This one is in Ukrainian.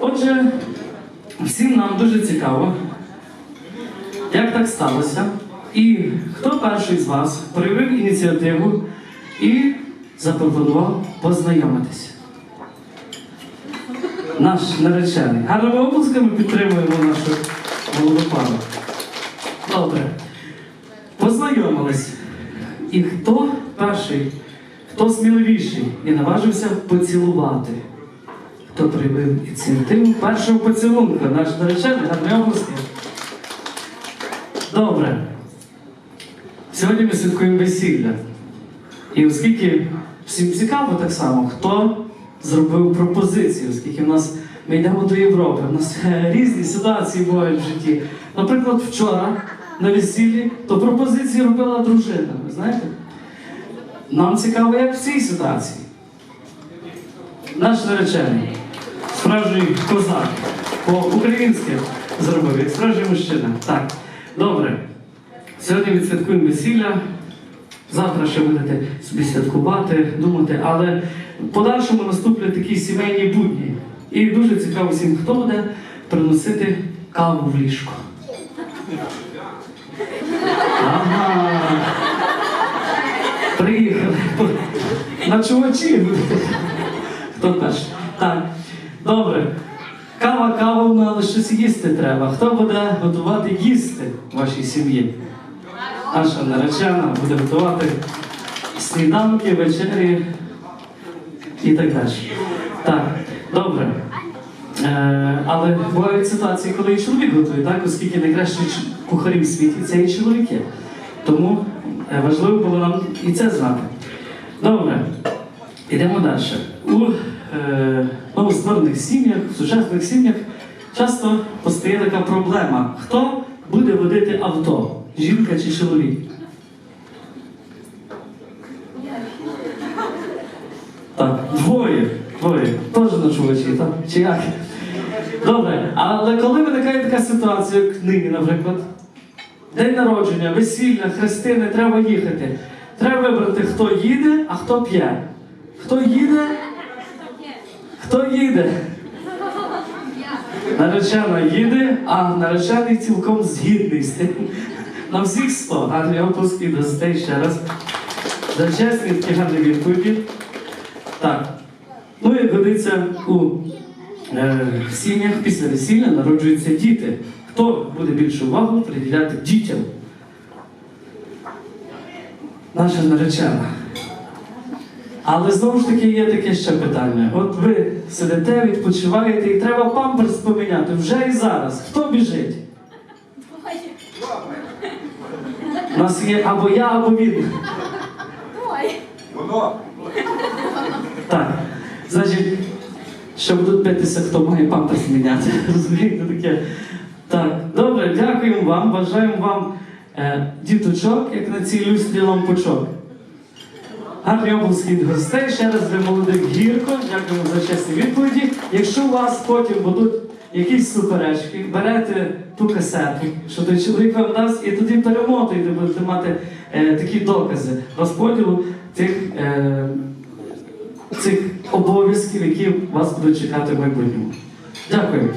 Отже, всім нам дуже цікаво, як так сталося, і хто перший з вас проявив ініціативу і запропонував познайомитися. Наш наречений. Гарними оплесками підтримуємо нашу молоду пару. Добре. Познайомились. І хто перший, хто сміливіший і наважився поцілувати? Хто проявив ініціативу першого поцілунка? Наш наречений, гарний оплески. Добре. Сьогодні ми святкуємо весілля. І оскільки всім цікаво так само, хто зробив пропозицію, оскільки в нас ми йдемо до Європи, у нас різні ситуації бувають в житті. Наприклад, вчора на весіллі то пропозиції робила дружина, ви знаєте? Нам цікаво, як в цій ситуації. Наш наречений, справжній козак, по-українськи зробив, як справжній мужчина. Так, добре. Сьогодні відсвяткуємо весілля. Завтра ще будете собі святкувати, думати, але в подальшому наступлять такі сімейні будні. І дуже цікаво всім, хто буде приносити каву в ліжко. Ага. Приїхали. На чувачі. Хто перший? Так. Добре. Кава, ну, але щось їсти треба. Хто буде готувати їсти в вашій сім'ї? Наша наречена буде готувати сніданки, вечері і так далі. Так, добре. Е, але бувають ситуації, коли і чоловік готує, так? оскільки найкращі кухарі в світі це і чоловіки. Тому е, важливо було нам і це знати. Добре, йдемо далі. У е, новостворених сім'ях, в сучасних сім'ях часто постає така проблема: хто буде водити авто? Жінка чи чоловік? Так, двоє. Двоє. Теж ночувачі, так? Чи як? Добре, але коли виникає така ситуація, як нині, наприклад, день народження, весілля, хрестини, треба їхати. Треба вибрати, хто їде, а хто п'є. Хто їде? Хто їде? Наречена їде, а наречений цілком згідний з тим. На всіх сто. Гарні опуски дасте ще раз. За чесні такі гарні відповіді. Так. Ну, як годиться у е, сім'ях після весілля народжуються діти. Хто буде більшу увагу приділяти дітям? Наша наречена. Але знову ж таки є таке ще питання. От ви сидите, відпочиваєте і треба памперс поміняти вже і зараз. Хто біжить? У нас є або я, або він. Воно. Так. Значить, що будуть битися, хто має памперс міняти. Розумієте таке? Так, добре, дякуємо вам. Бажаємо вам е, діточок, як на цій люстрі лампочок. Від гостей. Ще раз для молодих гірко. Дякуємо за чесні відповіді. Якщо у вас потім будуть якісь суперечки, берете ту касету, що той чоловік вам дасть, і тоді перемотуєте, будете мати е, такі докази розподілу тих. Е, цих обов'язків, які вас будуть чекати в майбутньому. Дякую.